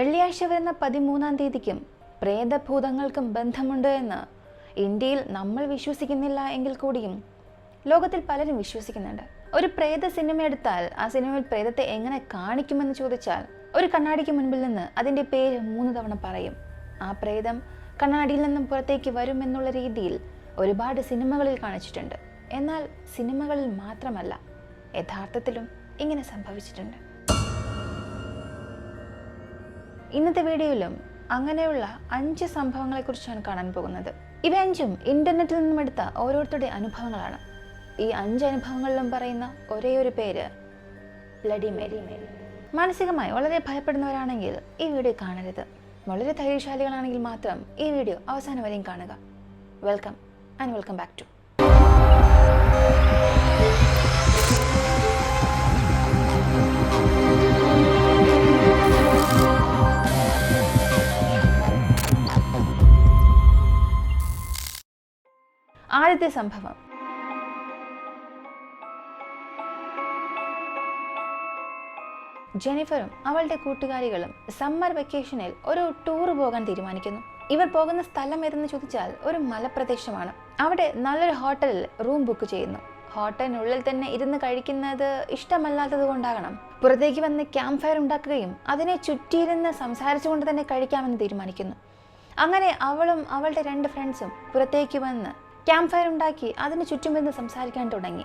വെള്ളിയാഴ്ച വരുന്ന പതിമൂന്നാം തീയതിക്കും പ്രേതഭൂതങ്ങൾക്കും ബന്ധമുണ്ട് എന്ന് ഇന്ത്യയിൽ നമ്മൾ വിശ്വസിക്കുന്നില്ല എങ്കിൽ കൂടിയും ലോകത്തിൽ പലരും വിശ്വസിക്കുന്നുണ്ട്. ഒരു പ്രേത സിനിമ എടുത്താൽ ആ സിനിമയിൽ പ്രേതത്തെ എങ്ങനെ കാണിക്കുമെന്ന് ചോദിച്ചാൽ ഒരു കണ്ണാടിക്ക് മുൻപിൽ നിന്ന് അതിന്റെ പേര് മൂന്ന് തവണ പറയും. ആ പ്രേതം കണ്ണാടിയിൽ നിന്നും പുറത്തേക്ക് വരുമെന്നുള്ള രീതിയിൽ ഒരുപാട് സിനിമകളിൽ കാണിച്ചിട്ടുണ്ട്. എന്നാൽ സിനിമകളിൽ മാത്രമല്ല യഥാർത്ഥത്തിലും ഇങ്ങനെ സംഭവിച്ചിട്ടുണ്ട്. ഇന്നത്തെ വീഡിയോയിലും അങ്ങനെയുള്ള അഞ്ച് സംഭവങ്ങളെക്കുറിച്ചാണ് കാണാൻ പോകുന്നത്. ഇവ അഞ്ചും ഇന്റർനെറ്റിൽ നിന്നും എടുത്ത ഓരോരുത്തരുടെ അനുഭവങ്ങളാണ്. ഈ അഞ്ച് അനുഭവങ്ങളിലും പറയുന്ന ഒരേ ഒരു പേര് ബ്ലഡി മേരി മാനസികമായി വളരെ ഭയപ്പെടുന്നവരാണെങ്കിൽ ഈ വീഡിയോ കാണരുത്. വളരെ ധൈര്യശാലികളാണെങ്കിൽ മാത്രം ഈ വീഡിയോ അവസാനം വരെയും കാണുക. Welcome and welcome back to ആദ്യത്തെ സംഭവം. ജെനിഫറും അവളുടെ കൂട്ടുകാരികളും സമ്മർ വെക്കേഷനിൽ ഒരു ടൂർ പോകാൻ തീരുമാനിക്കുന്നു. ഇവർ പോകുന്ന സ്ഥലം ഏതെന്ന് ചോദിച്ചാൽ ഒരു മലപ്രദേശമാണ്. അവിടെ നല്ലൊരു ഹോട്ടലിൽ റൂം ബുക്ക് ചെയ്യുന്നു. ഹോട്ടലിനുള്ളിൽ തന്നെ ഇരുന്ന് കഴിക്കുന്നത് ഇഷ്ടമല്ലാത്തത് കൊണ്ടാകണം. പുറത്തേക്ക് വന്ന് ക്യാമ്പ് ഫയർ ഉണ്ടാക്കുകയും അതിനെ ചുറ്റിയിരുന്ന് സംസാരിച്ചുകൊണ്ട് തന്നെ കഴിക്കാമെന്ന് തീരുമാനിക്കുന്നു. അങ്ങനെ അവളും അവളുടെ രണ്ട് ഫ്രണ്ട്സും പുറത്തേക്ക് വന്ന് ക്യാമ്പ് ഫയർ ഉണ്ടാക്കി അതിന് ചുറ്റും ചുറ്റുമിരുന്ന് സംസാരിക്കാൻ തുടങ്ങി.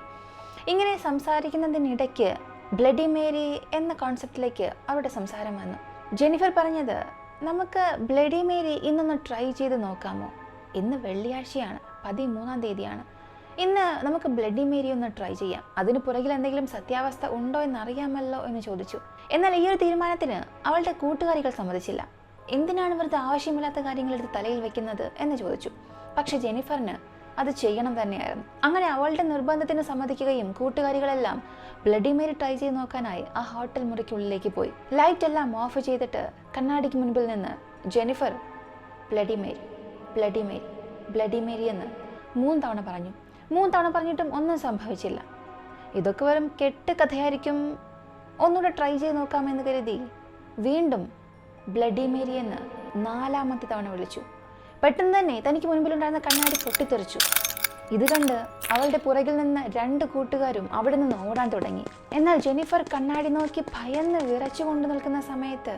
ഇങ്ങനെ സംസാരിക്കുന്നതിനിടയ്ക്ക് ബ്ലഡി മേരി എന്ന കോൺസെപ്റ്റിലേക്ക് അവരുടെ സംസാരം വന്നു. ജെനിഫർ പറഞ്ഞത് നമുക്ക് ബ്ലഡി മേരി ഇന്നൊന്ന് ട്രൈ ചെയ്ത് നോക്കാമോ? ഇന്ന് വെള്ളിയാഴ്ചയാണ് പതിമൂന്നാം തീയതിയാണ്. ഇന്ന് നമുക്ക് ബ്ലഡി മേരി ഒന്ന് ട്രൈ ചെയ്യാം. അതിന് പുറകിൽ എന്തെങ്കിലും സത്യാവസ്ഥ ഉണ്ടോ എന്ന് അറിയാമല്ലോ എന്ന് ചോദിച്ചു. എന്നാൽ ഈ ഒരു തീരുമാനത്തിന് അവളുടെ കൂട്ടുകാരികൾ സമ്മതിച്ചില്ല. എന്തിനാണ് വെറുതെ ആവശ്യമില്ലാത്ത കാര്യങ്ങൾ എടുത്ത് തലയിൽ വെക്കുന്നത്? എന്ന് ചോദിച്ചു. പക്ഷെ ജെനിഫറിന് അത് ചെയ്യണം തന്നെയായിരുന്നു. അങ്ങനെ അവളുടെ നിർബന്ധത്തിന് സമ്മതിക്കുകയും കൂട്ടുകാരികളെല്ലാം ബ്ലഡി മേരി ട്രൈ ചെയ്ത് നോക്കാനായി ആ ഹോട്ടൽ മുറിക്കുള്ളിലേക്ക് പോയി. ലൈറ്റ് എല്ലാം ഓഫ് ചെയ്തിട്ട് കണ്ണാടിക്ക് മുൻപിൽ നിന്ന് Jennifer bloody Mary bloody Mary bloody Mary എന്ന് മൂന്ന് തവണ പറഞ്ഞു. മൂന്ന് തവണ പറഞ്ഞിട്ടും ഒന്നും സംഭവിച്ചില്ല. ഇതൊക്കെ വെറും കെട്ട് കഥയായിരിക്കും. ഒന്നുകൂടെ ട്രൈ ചെയ്ത് നോക്കാമെന്ന് കരുതി വീണ്ടും ബ്ലഡി മേരി എന്ന് നാലാമത്തെ തവണ വിളിച്ചു. പെട്ടെന്ന് തന്നെ തനിക്ക് മുൻപിലുണ്ടായിരുന്ന കണ്ണാടി പൊട്ടിത്തെറിച്ചു. ഇത് കണ്ട് അവളുടെ പുറകിൽ നിന്ന് രണ്ട് കൂട്ടുകാരും അവിടെ നിന്ന് ഓടാൻ തുടങ്ങി. എന്നാൽ ജെനിഫർ കണ്ണാടി നോക്കി ഭയന്ന് വിറച്ചുകൊണ്ട് നിൽക്കുന്ന സമയത്ത്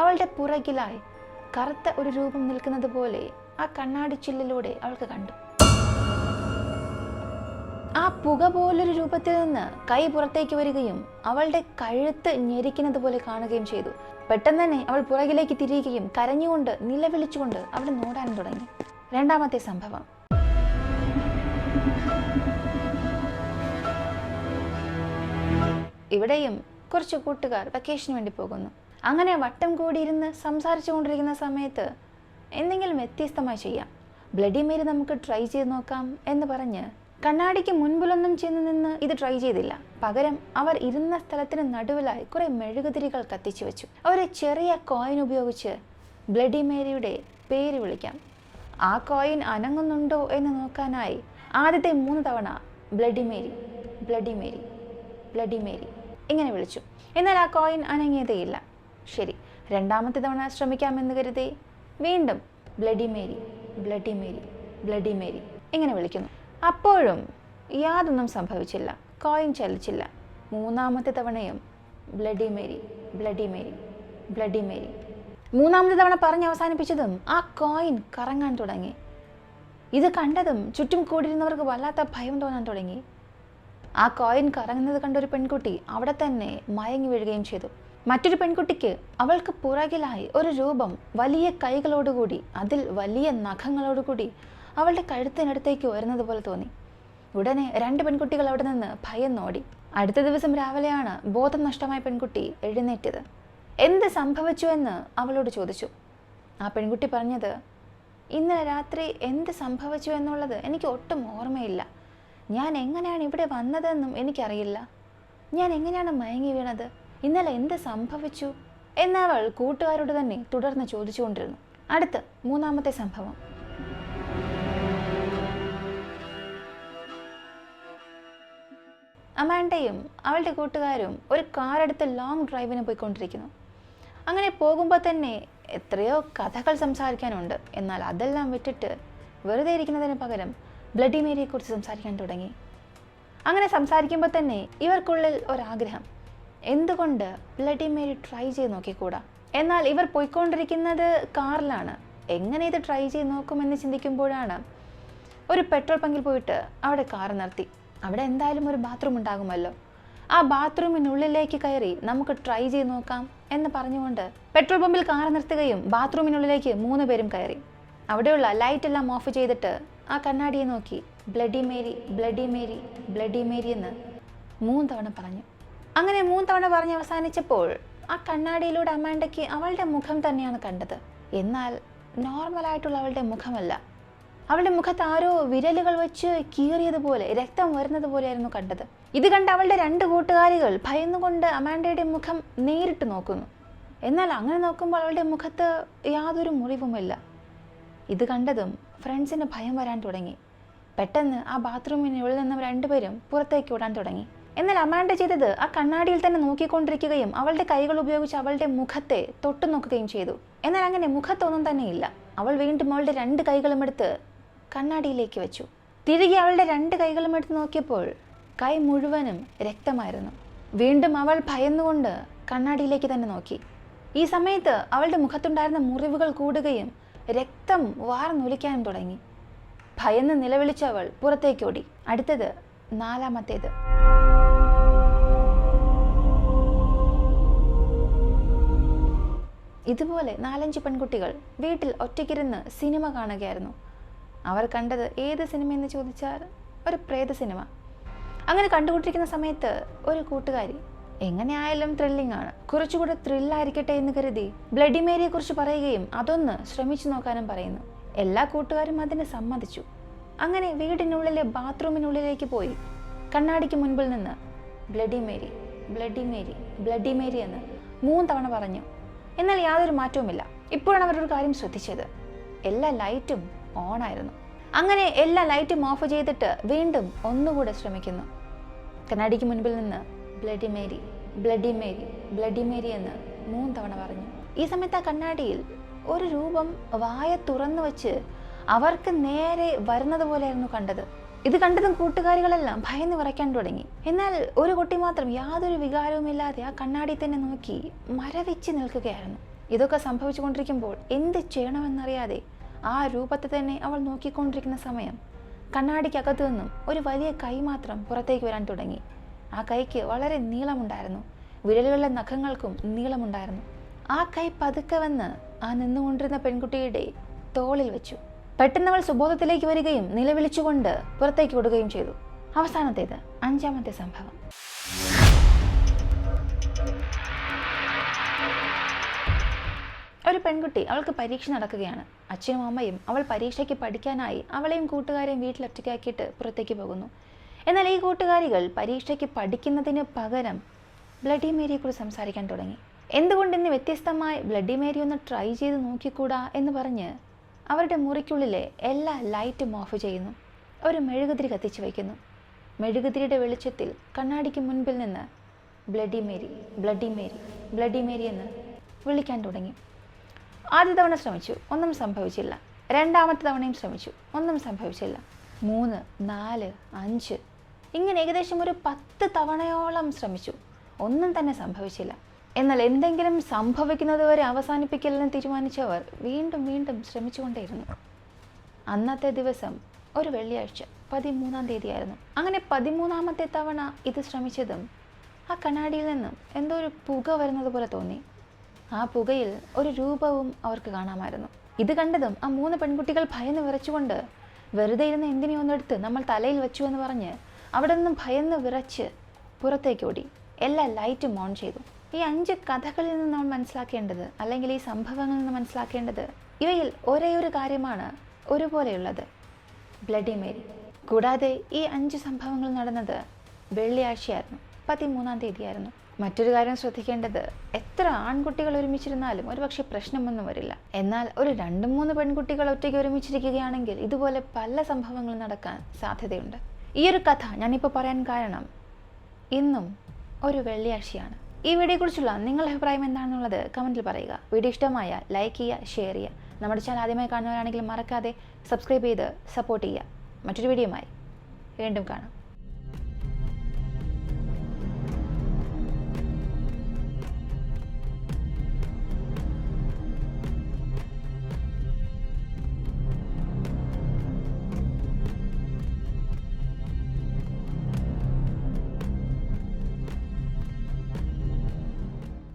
അവളുടെ പുറകിലായി കറുത്ത ഒരു രൂപം നിൽക്കുന്നത് പോലെ ആ കണ്ണാടി ചില്ലിലൂടെ അവൾക്ക് കണ്ടു. ആ പുക പോലൊരു രൂപത്തിൽ നിന്ന് കൈ പുറത്തേക്ക് വരികയും അവളുടെ കഴുത്ത് ഞെരിക്കുന്നത് പോലെ കാണുകയും ചെയ്തു. പെട്ടെന്ന് തന്നെ അവൾ പുറകിലേക്ക് തിരിയുകയും കരഞ്ഞുകൊണ്ട് നിലവിളിച്ചുകൊണ്ട് അവിടെ നോടാനും തുടങ്ങി. രണ്ടാമത്തെ സംഭവം. ഇവിടെയും കുറച്ച് കൂട്ടുകാർ വെക്കേഷന് വേണ്ടി പോകുന്നു. അങ്ങനെ വട്ടം കൂടിയിരുന്ന് സംസാരിച്ചു കൊണ്ടിരിക്കുന്ന സമയത്ത് എന്തെങ്കിലും വ്യത്യസ്തമായി ചെയ്യാം. ബ്ലഡി മേരി നമുക്ക് ട്രൈ ചെയ്ത് നോക്കാം എന്ന് പറഞ്ഞ് കണ്ണാടിക്ക് മുൻപിലൊന്നും ചെന്ന് നിന്ന് ഇത് ട്രൈ ചെയ്തില്ല. പകരം അവർ ഇരുന്ന സ്ഥലത്തിന് നടുവിലായി കുറെ മെഴുകുതിരികൾ കത്തിച്ചു വെച്ചു. ഒരു ചെറിയ കോയിൻ ഉപയോഗിച്ച് ബ്ലഡി മേരിയുടെ പേര് വിളിക്കാം. ആ കോയിൻ അനങ്ങുന്നുണ്ടോ എന്ന് നോക്കാനായി ആദ്യത്തെ മൂന്ന് തവണ bloody Mary bloody Mary bloody Mary ഇങ്ങനെ വിളിച്ചു. എന്നാൽ ആ കോയിൻ അനങ്ങിയതേയില്ല ശരി രണ്ടാമത്തെ തവണ ശ്രമിക്കാമെന്ന് കരുതി വീണ്ടും bloody Mary bloody Mary bloody Mary ഇങ്ങനെ വിളിക്കുന്നു. അപ്പോഴും യാതൊന്നും സംഭവിച്ചില്ല. കോയിൻ ചലിച്ചില്ല. മൂന്നാമത്തെ തവണയും bloody Mary bloody Mary bloody Mary മൂന്നാമത്തെ തവണ പറഞ്ഞ് അവസാനിപ്പിച്ചതും ആ കോയിൻ കറങ്ങാൻ തുടങ്ങി. ഇത് കണ്ടതും ചുറ്റും കൂടിയിരുന്നവർക്ക് വല്ലാത്ത ഭയം തോന്നാൻ തുടങ്ങി. ആ കോയിൻ കറങ്ങുന്നത് കണ്ട ഒരു പെൺകുട്ടി അവിടെ തന്നെ മയങ്ങി വീഴുകയും ചെയ്തു. മറ്റൊരു പെൺകുട്ടിക്ക് അവൾക്ക് പുറകിലായി ഒരു രൂപം വലിയ കൈകളോടുകൂടി അതിൽ വലിയ നഖങ്ങളോടുകൂടി അവളുടെ കഴുത്തിനടുത്തേക്ക് വരുന്നത് പോലെ തോന്നി. ഉടനെ രണ്ട് പെൺകുട്ടികൾ അവിടെ നിന്ന് ഭയം ഭയന്നോടി അടുത്ത ദിവസം രാവിലെയാണ് ബോധം നഷ്ടമായ പെൺകുട്ടി എഴുന്നേറ്റത്. എന്ത് സംഭവിച്ചു എന്ന് അവളോട് ചോദിച്ചു. ആ പെൺകുട്ടി പറഞ്ഞത് ഇന്നലെ രാത്രി എന്ത് സംഭവിച്ചു എന്നുള്ളത് എനിക്ക് ഒട്ടും ഓർമ്മയില്ല. ഞാൻ എങ്ങനെയാണ് ഇവിടെ വന്നതെന്നും എനിക്കറിയില്ല. ഞാൻ എങ്ങനെയാണ് മയങ്ങി വീണത്? ഇന്നലെ എന്ത് സംഭവിച്ചു? എന്നവൾ കൂട്ടുകാരോട് തന്നെ തുടർന്ന് ചോദിച്ചുകൊണ്ടിരുന്നു. അടുത്ത് മൂന്നാമത്തെ സംഭവം. അമാൻഡയും അവളുടെ കൂട്ടുകാരും ഒരു കാറെടുത്ത് ലോങ് ഡ്രൈവിന് പോയിക്കൊണ്ടിരിക്കുന്നു. അങ്ങനെ പോകുമ്പോൾ തന്നെ എത്രയോ കഥകൾ സംസാരിക്കാനുണ്ട്. എന്നാൽ അതെല്ലാം വിട്ടിട്ട് വെറുതെ ഇരിക്കുന്നതിന് പകരം ബ്ലഡി മേരിയെക്കുറിച്ച് സംസാരിക്കാൻ തുടങ്ങി. അങ്ങനെ സംസാരിക്കുമ്പോൾ തന്നെ ഇവർക്കുള്ളിൽ ഒരാഗ്രഹം. എന്തുകൊണ്ട് ബ്ലഡി മേരി ട്രൈ ചെയ്ത് നോക്കിക്കൂടാ? എന്നാൽ ഇവർ പോയിക്കൊണ്ടിരിക്കുന്നത് കാറിലാണ്. എങ്ങനെ ഇത് ട്രൈ ചെയ്ത് നോക്കുമെന്ന് ചിന്തിക്കുമ്പോഴാണ് ഒരു പെട്രോൾ പങ്കിൽ പോയിട്ട് അവിടെ കാർ നിർത്തി. അവിടെ എന്തായാലും ഒരു ബാത്റൂം ഉണ്ടാകുമല്ലോ. ആ ബാത്റൂമിനുള്ളിലേക്ക് കയറി നമുക്ക് ട്രൈ ചെയ്ത് നോക്കാം എന്ന് പറഞ്ഞുകൊണ്ട് പെട്രോൾ പമ്പിൽ കാർ നിർത്തുകയും ബാത്റൂമിനുള്ളിലേക്ക് മൂന്ന് പേരും കയറി. അവിടെയുള്ള ലൈറ്റ് എല്ലാം ഓഫ് ചെയ്തിട്ട് ആ കണ്ണാടിയെ നോക്കി. Bloody Mary bloody Mary bloody Mary എന്ന് മൂന്ന് തവണ പറഞ്ഞു. അങ്ങനെ മൂന്ന് തവണ പറഞ്ഞ് അവസാനിച്ചപ്പോൾ ആ കണ്ണാടിയിലൂടെ അമാൻഡയ്ക്ക് അവളുടെ മുഖം തന്നെയാണ് കണ്ടത്. എന്നാൽ നോർമലായിട്ടുള്ള അവളുടെ മുഖമല്ല. അവളുടെ മുഖത്ത് ആരോ വിരലുകൾ വെച്ച് കീറിയതുപോലെ രക്തം വരുന്നത് പോലെയായിരുന്നു കണ്ടത്. ഇത് കണ്ട് അവളുടെ രണ്ട് കൂട്ടുകാരികൾ ഭയന്നുകൊണ്ട് അമാൻഡയുടെ മുഖം നേരിട്ട് നോക്കുന്നു. എന്നാൽ അങ്ങനെ നോക്കുമ്പോൾ അവളുടെ മുഖത്ത് യാതൊരു മുറിവുമില്ല. ഇത് കണ്ടതും ഫ്രണ്ട്സിന് ഭയം വരാൻ തുടങ്ങി. പെട്ടെന്ന് ആ ബാത്റൂമിനുള്ളിൽ നിന്നും രണ്ടുപേരും പുറത്തേക്ക് ഓടാൻ തുടങ്ങി. എന്നാൽ അമാൻഡ ചെയ്തത് ആ കണ്ണാടിയിൽ തന്നെ നോക്കിക്കൊണ്ടിരിക്കുകയും അവളുടെ കൈകൾ ഉപയോഗിച്ച് അവളുടെ മുഖത്തെ തൊട്ടു നോക്കുകയും ചെയ്തു. എന്നാൽ അങ്ങനെ മുഖത്തൊന്നും തന്നെ ഇല്ല അവൾ വീണ്ടും അവളുടെ രണ്ട് കൈകളും എടുത്ത് കണ്ണാടിയിലേക്ക് വെച്ചു. തിരികെ അവളുടെ രണ്ട് കൈകളും എടുത്ത് നോക്കിയപ്പോൾ കൈ മുഴുവനും രക്തമായിരുന്നു. വീണ്ടും അവൾ ഭയന്നുകൊണ്ട് കണ്ണാടിയിലേക്ക് തന്നെ നോക്കി. ഈ സമയത്ത് അവളുടെ മുഖത്തുണ്ടായിരുന്ന മുറിവുകൾ കൂടുകയും രക്തം വാർന്നൊലിക്കാനും തുടങ്ങി. ഭയന്ന് നിലവിളിച്ച അവൾ പുറത്തേക്കോടി അടുത്തത് നാലാമത്തേത്. ഇതുപോലെ നാലഞ്ച് പെൺകുട്ടികൾ വീട്ടിൽ ഒറ്റയ്ക്കിരുന്ന് സിനിമ കാണുകയായിരുന്നു. അവർ കണ്ടത് ഏത് സിനിമ സിനിമയെന്ന് ചോദിച്ചാൽ ഒരു പ്രേത സിനിമ. അങ്ങനെ കണ്ടുകൊണ്ടിരിക്കുന്ന സമയത്ത് ഒരു കൂട്ടുകാരി എങ്ങനെയായാലും ത്രില്ലിംഗ് ആണ്. കുറച്ചുകൂടെ ത്രില്ലായിരിക്കട്ടെ എന്ന് കരുതി ബ്ലഡി മേരിയെ കുറിച്ച് പറയുകയും അതൊന്ന് ശ്രമിച്ചു നോക്കാനും പറയുന്നു. എല്ലാ കൂട്ടുകാരും അതിന് സമ്മതിച്ചു. അങ്ങനെ വീടിനുള്ളിലെ ബാത്റൂമിനുള്ളിലേക്ക് പോയി. കണ്ണാടിക്ക് മുൻപിൽ നിന്ന് bloody Mary bloody Mary bloody Mary എന്ന് മൂന്ന് തവണ പറഞ്ഞു. എന്നാൽ യാതൊരു മാറ്റവുമില്ല. ഇപ്പോഴാണ് അവരൊരു കാര്യം ശ്രദ്ധിച്ചത്. എല്ലാ ലൈറ്റും ഓണായിരുന്നു. അങ്ങനെ എല്ലാ ലൈറ്റും ഓഫ് ചെയ്തിട്ട് വീണ്ടും ഒന്നുകൂടെ ശ്രമിക്കുന്നു. കണ്ണാടിക്ക് മുൻപിൽ നിന്ന് bloody Mary bloody Mary bloody Mary എന്ന് മൂന്ന് തവണ പറഞ്ഞു. ഈ സമയത്ത് ആ കണ്ണാടിയിൽ ഒരു രൂപം വായ തുറന്നു വെച്ച് അവർക്ക് നേരെ വരുന്നത് പോലെയായിരുന്നു കണ്ടത്. ഇത് കണ്ടതും കൂട്ടുകാരികളെല്ലാം ഭയന്ന് വിറയ്ക്കാൻ തുടങ്ങി. എന്നാൽ ഒരു കുട്ടി മാത്രം യാതൊരു വികാരവുമില്ലാതെ ആ കണ്ണാടി തന്നെ നോക്കി മരവിച്ച് നിൽക്കുകയായിരുന്നു. ഇതൊക്കെ സംഭവിച്ചുകൊണ്ടിരിക്കുമ്പോൾ എന്ത് ചെയ്യണമെന്നറിയാതെ ആ രൂപത്തെ തന്നെ അവൾ നോക്കിക്കൊണ്ടിരിക്കുന്ന സമയം. കണ്ണാടിക്കകത്തു നിന്നും ഒരു വലിയ കൈ മാത്രം പുറത്തേക്ക് വരാൻ തുടങ്ങി. ആ കൈക്ക് വളരെ നീളമുണ്ടായിരുന്നു. വിരലുകളിലെ നഖങ്ങൾക്കും നീളമുണ്ടായിരുന്നു. ആ കൈ പതുക്കെ വന്ന് ആ നിന്നുകൊണ്ടിരുന്ന പെൺകുട്ടിയുടെ തോളിൽ വെച്ചു. പെട്ടെന്ന് അവൾ സുബോധത്തിലേക്ക് വരികയും നിലവിളിച്ചുകൊണ്ട് പുറത്തേക്ക് വിടുകയും ചെയ്തു. അവസാനത്തേത് അഞ്ചാമത്തെ സംഭവം. പെൺകുട്ടി അവൾക്ക് പരീക്ഷ നടക്കുകയാണ്. അച്ഛനും അമ്മയും അവൾ പരീക്ഷയ്ക്ക് പഠിക്കാനായി അവളെയും കൂട്ടുകാരെയും വീട്ടിലൊറ്റയ്ക്കാക്കിയിട്ട് പുറത്തേക്ക് പോകുന്നു. എന്നാൽ ഈ കൂട്ടുകാരികൾ പരീക്ഷയ്ക്ക് പഠിക്കുന്നതിന് പകരം ബ്ലഡി മേരിയെക്കുറിച്ച് സംസാരിക്കാൻ തുടങ്ങി. എന്തുകൊണ്ട് ഇന്ന് വ്യത്യസ്തമായി ബ്ലഡി മേരി ഒന്ന് ട്രൈ ചെയ്ത് നോക്കിക്കൂടാ എന്ന് പറഞ്ഞ് അവരുടെ മുറിക്കുള്ളിലെ എല്ലാ ലൈറ്റും ഓഫ് ചെയ്യുന്നു. ഒരു മെഴുകുതിരി കത്തിച്ചു വയ്ക്കുന്നു. മെഴുകുതിരിയുടെ വെളിച്ചത്തിൽ കണ്ണാടിക്ക് മുൻപിൽ നിന്ന് bloody Mary bloody Mary bloody Mary എന്ന് വിളിക്കാൻ തുടങ്ങി. ആദ്യ തവണ ശ്രമിച്ചു ഒന്നും സംഭവിച്ചില്ല. രണ്ടാമത്തെ തവണയും ശ്രമിച്ചു ഒന്നും സംഭവിച്ചില്ല. മൂന്ന് നാല് അഞ്ച്. ഇങ്ങനെ ഏകദേശം ഒരു പത്ത് തവണയോളം ശ്രമിച്ചു ഒന്നും തന്നെ സംഭവിച്ചില്ല. എന്നാൽ എന്തെങ്കിലും സംഭവിക്കുന്നത് വരെ അവസാനിപ്പിക്കില്ലെന്ന് തീരുമാനിച്ചവർ വീണ്ടും വീണ്ടും ശ്രമിച്ചുകൊണ്ടേയിരുന്നു. അന്നത്തെ ദിവസം ഒരു വെള്ളിയാഴ്ച പതിമൂന്നാം തീയതിയായിരുന്നു. അങ്ങനെ പതിമൂന്നാമത്തെ തവണ ഇത് ശ്രമിച്ചതും ആ കണ്ണാടിയിൽ നിന്നും എന്തോ ഒരു പുക വരുന്നത് പോലെ തോന്നി. ആ പുകയിൽ ഒരു രൂപവും അവർക്ക് കാണാമായിരുന്നു. ഇത് കണ്ടതും ആ മൂന്ന് പെൺകുട്ടികൾ ഭയന്ന് വിറച്ചുകൊണ്ട് വെറുതെ ഇരുന്ന് എന്തിനെ ഒന്നെടുത്ത് നമ്മൾ തലയിൽ വെച്ചു എന്ന് പറഞ്ഞ് അവിടെ നിന്നും ഭയന്ന് വിറച്ച് പുറത്തേക്ക് ഓടി. എല്ലാ ലൈറ്റും ഓൺ ചെയ്തു. ഈ അഞ്ച് കഥകളിൽ നിന്ന് നമ്മൾ മനസ്സിലാക്കേണ്ടത് അല്ലെങ്കിൽ ഈ സംഭവങ്ങളിൽ നിന്ന് മനസ്സിലാക്കേണ്ടത് ഇവയിൽ ഒരേ ഒരു കാര്യമാണ് ഒരുപോലെയുള്ളത്. Bloody Mary. കൂടാതെ ഈ അഞ്ച് സംഭവങ്ങൾ നടന്നത് വെള്ളിയാഴ്ചയായിരുന്നു. പതിമൂന്നാം തീയതിയായിരുന്നു. മറ്റൊരു കാര്യം ശ്രദ്ധിക്കേണ്ടത് എത്ര ആൺകുട്ടികൾ ഒരുമിച്ചിരുന്നാലും ഒരുപക്ഷെ പ്രശ്നമൊന്നും വരില്ല. എന്നാൽ ഒരു രണ്ട് മൂന്ന് പെൺകുട്ടികൾ ഒറ്റയ്ക്ക് ഒരുമിച്ചിരിക്കുകയാണെങ്കിൽ ഇതുപോലെ പല സംഭവങ്ങളും നടക്കാൻ സാധ്യതയുണ്ട്. ഈ ഒരു കഥ ഞാനിപ്പോൾ പറയാൻ കാരണം ഇന്നും ഒരു വെള്ളിയാഴ്ചയാണ്. ഈ വീഡിയോയെക്കുറിച്ചുള്ള നിങ്ങളുടെ അഭിപ്രായം എന്താണെന്നുള്ളത് കമന്റിൽ പറയുക. വീഡിയോ ഇഷ്ടമായ ലൈക്ക് ചെയ്യുക ഷെയർ ചെയ്യുക. നമ്മുടെ ചാനൽ ആദ്യമായി കാണുന്നവരാണെങ്കിൽ മറക്കാതെ സബ്സ്ക്രൈബ് ചെയ്ത് സപ്പോർട്ട് ചെയ്യുക. മറ്റൊരു വീഡിയോയുമായി വീണ്ടും കാണാം.